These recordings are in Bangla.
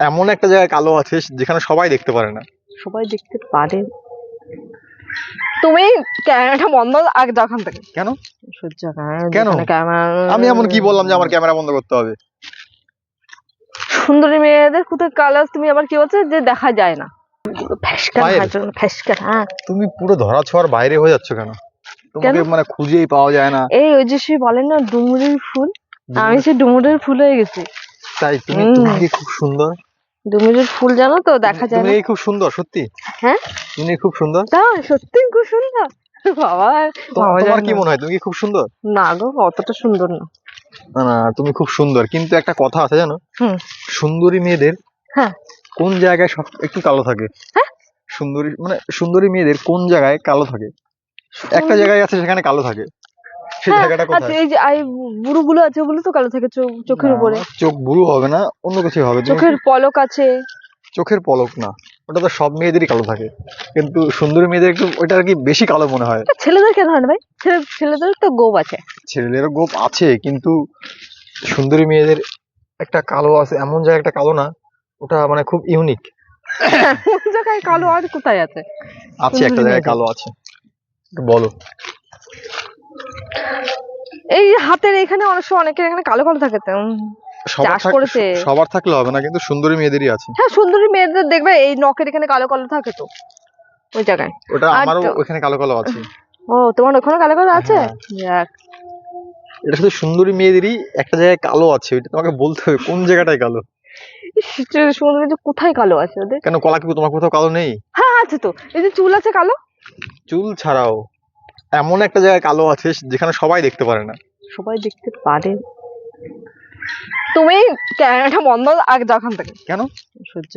এমন একটা জায়গায় কালো আছে যেখানে সবাই দেখতে পারে না। সবাই দেখতে পারে। তুমি ক্যামেরাটা বন্ধ আগ যাও ওখান থেকে। কেন? সহ্য কেন? ক্যামেরা আমি এমন কি বললাম যে আমার ক্যামেরা বন্ধ করতে হবে? সুন্দরী মেয়েদের কোথায় কালার তুমি আবার কি বলছো যে দেখা যায় না। হ্যাঁ। তুমি পুরো ধরা ছোঁয়ার বাইরে হয়ে যাচ্ছ কেন? তোমাকে মানে খুঁজেই পাওয়া যায় না। এই ওই যে সে বলেন না ডুমুরের ফুল? আমি সে ডুমুরের ফুল হয়ে গেছি। তাই তুমি তুমি কি খুব সুন্দর? ডুমুরের ফুল জানো তো দেখা যায় তুমি না খুব সুন্দর সত্যি? হ্যাঁ? তুমি খুব সুন্দর? তা সত্যি খুব সুন্দর। বাবা তোমার কি মনে হয় তুমি কি খুব সুন্দর? না গো অতটা সুন্দর না। না না তুমি খুব সুন্দর। কিন্তু একটা কথা আছে জানো? সুন্দরী মেয়েদের হ্যাঁ। কোন জায়গায় সব একটু কালো থাকে? হ্যাঁ? সুন্দরী মানে সুন্দরী মেয়েদের কোন জায়গায় কালো থাকে? একটা জায়গায় আছে সেখানে কালো থাকে। সেই হ্যাঁ, জায়গাটা আচ্ছা এই যে আই বুড়ো গুলো আছে ওগুলো তো কালো থাকে চোখ- চোখের না, উপরে। চোখ বুড়ো হবে না অন্য কিছু হবে। তুমি- চোখের পলক আছে। চোখের পলক না ওটা তো সব মেয়েদেরই কালো থাকে। কিন্তু সুন্দরী মেয়েদের একটু ওইটা আর কি বেশি কালো মনে হয়। ছেলেদের কেন হয় না ভাই? ছেলে ছেলেদের তো গোপ আছে। ছেলেদেরও গোপ আছে কিন্তু সুন্দরী মেয়েদের একটা কালো আছে এমন জায়গায় একটা কালো না ওটা মানে খুব ইউনিক কোন জায়গায় কালো আর কোথায় আছে? আছে একটা সুন্দরী জায়গায় মেয়েদের। কালো আছে। একটু বলো। এই যে হাতের এখানে অনেক সময় অনেকের এখানে কালো কালো থাকে তো সবার চাষ করেছে। সবার থাকলে হবে না কিন্তু সুন্দরী মেয়েদেরই আছে। হ্যাঁ সুন্দরী মেয়েদের দেখবে এই নখের এখানে কালো কালো থাকে তো ওই জায়গায়। ওটা আমারও ওখানে কালো কালো আছে। ও তোমার ওখানে কালো কালো আছে? হ্যাঁ। যাক। এটা শুধু সুন্দরী মেয়েদেরই একটা জায়গায় কালো আছে ওইটা তোমাকে বলতে হবে কোন জায়গাটায় কালো? সুন্দরী যে কোথায় কালো আছে ওদের? কেন কলা কি তোমার কোথাও কালো নেই? হ্যাঁ আছে তো। এই যে চুল আছে কালো? চুল ছাড়াও। এমন একটা জায়গায় কালো আছে যেখানে সবাই দেখতে পারে না। সবাই দেখতে পারে। তুমি ক্যামেরাটা বন্ধ আগ যাও ওখান থেকে। কেন? সহ্য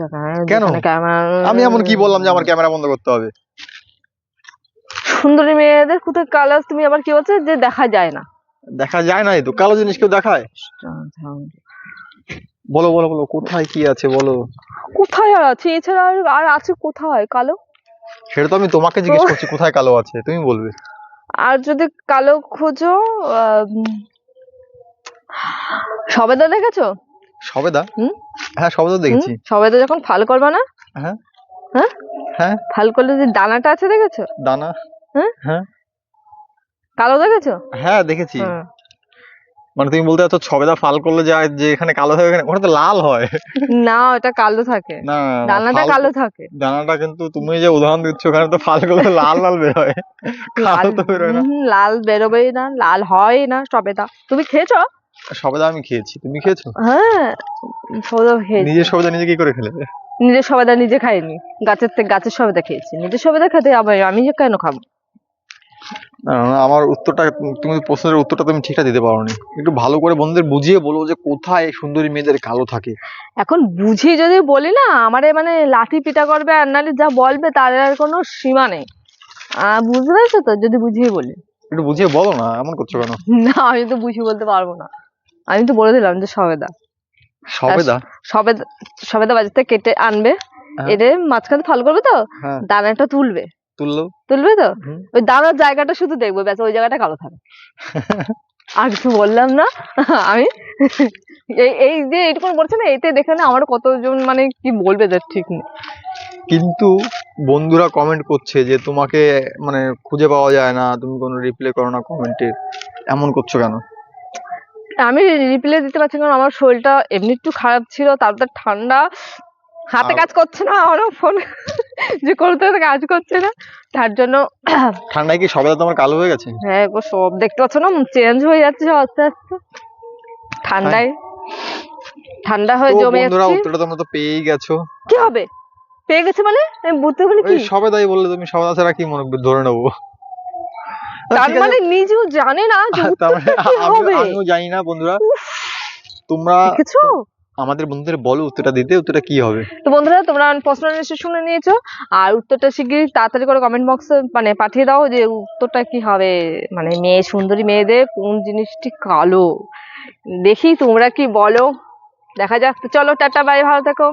কেন? ক্যামেরা আমি এমন কি বললাম যে আমার ক্যামেরা বন্ধ করতে হবে? সুন্দরী মেয়েদের কোথায় কালার তুমি আবার কি বলছো যে দেখা যায় না? দেখা যায় নাই তো কালো জিনিস কেউ দেখায়? বলো বলো বলো কোথায় কি আছে বলো? কোথায় আছে? এছাড়া আর আছে কোথায়? কালো? সেটা তো আমি তোমাকে জিজ্ঞেস করছি কোথায় কালো আছে? তুমি বলবে। আর যদি কালো খোঁজো সবেদা দেখেছ? সবেদা? হুম? হ্যাঁ সবেদা দেখেছি? সবেদা যখন ফাল করবে না? হ্যাঁ। হ্যাঁ? হ্যাঁ। ফাল করলে যে দানাটা আছে দেখেছ? দানা। হ্যাঁ? হ্যাঁ। কালো দেখেছ? হ্যাঁ দেখেছি। মানে তুমি বলতে চাচ্ছ ছবেদা ফাল করলে যায় যে এখানে কালো হয় ওখানে ওটা তো লাল হয়। না ওটা কালো থাকে। না না, না, দানাটা কালো থাকে। দানাটা কিন্তু তুমি যে উদাহরণ দিচ্ছ ওখানে তো ফাল করলে লাল লাল বের হয়। কালো তো বেরোয় না। হুম, লাল বেরোবেই না লাল হয় না সবেদা তুমি খেয়েছো? সবেদা আমি খেয়েছি। তুমি খেয়েছো? হ্যাঁ সবেদা খেয়েছি। নিজের সবেদা নিজে কি করে খেলে? নিজের সবেদা নিজে খাইনি। গাছের থেকে গাছের সবেদা খেয়েছি। নিজের সবেদা খেতে আবার আমি কেন খাব? না, না, আমার উত্তরটা তুমি প্রশ্নের উত্তরটা তুমি ঠিকঠাক দিতে পারোনি। একটু ভালো করে বন্ধুদের বুঝিয়ে বলো যে কোথায় সুন্দরী মেয়েদের কালো থাকে। এখন বুঝি যদি বলি না আমারে মানে লাঠি পিটা করবে আর নাহলে যা বলবে তার আর কোনো সীমা নেই। আহ, বুঝতে পেরেছ তো? যদি বুঝিয়ে বলি। একটু বুঝিয়ে বলো না এমন করছ কেন? না আমি তো বুঝিয়ে বলতে পারব না। আমি তো বলে দিলাম যে সবেদা। সবেদা? সবেদা সবেদা বাজার থেকে কেটে আনবে। হ্যাঁ। এনে মাঝখানে ফাল করবে তো? হ্যাঁ। দানাটা তুলবে। তুললো। তুলবে তো? ওই দানার জায়গাটা শুধু দেখবে ব্যাস ওই জায়গাটা কালো থাকে। আর কিছু বললাম না। আমি এই এই যে এইটুকু বলছে না এতে দেখে না আমার কতজন মানে কি বলবে তার ঠিক নেই। কিন্তু বন্ধুরা কমেন্ট করছে যে তোমাকে মানে খুঁজে পাওয়া যায় না তুমি কোনো রিপ্লাই করো না কমেন্টের এমন করছ কেন? আমি রিপ্লাই দিতে পারছি কারণ আমার শরীরটা এমনি একটু খারাপ ছিল তারপর ঠান্ডা হাতে কাজ করছে না আমারও ফোন যে করতে কাজ করছে না। তার জন্য ঠান্ডায় কি সবেদা তোমার কালো হয়ে গেছে? হ্যাঁ গো সব দেখতে পাচ্ছ না? চেঞ্জ হয়ে যাচ্ছে আস্তে আস্তে। ঠান্ডায় ঠান্ডা হয়ে জমে বন্ধুরা যাচ্ছে। উত্তরটা তোমরা তো পেয়েই গেছো। কি হবে? পেয়ে গেছে মানে? আমি বুঝতে পারি কি? ওই সবেদাই বললে তুমি সবেদা ছাড়া কি মনে ধরে নেব। তার মানে নিজেও জানে না যে মানে উত্তরটা কি আমিও- হবে। আমিও জানি না বন্ধুরা। তোমরা দেখেছ? আমাদের বন্ধুদের বলো উত্তরটা দিতে, উত্তরটা কি হবে? তো বন্ধুরা, তোমরা প্রশ্ন নিশ্চয়ই শুনে নিয়েছো, আর উত্তরটা শিগগিরই তাড়াতাড়ি করে কমেন্ট বক্সে মানে পাঠিয়ে দাও যে উত্তরটা কি হবে। মানে মেয়ে, সুন্দরী মেয়েদের কোন জিনিসটি কালো? দেখি তোমরা কি বলো। দেখা যাক, তো চলো, টাটা বাই ভালো থেকো।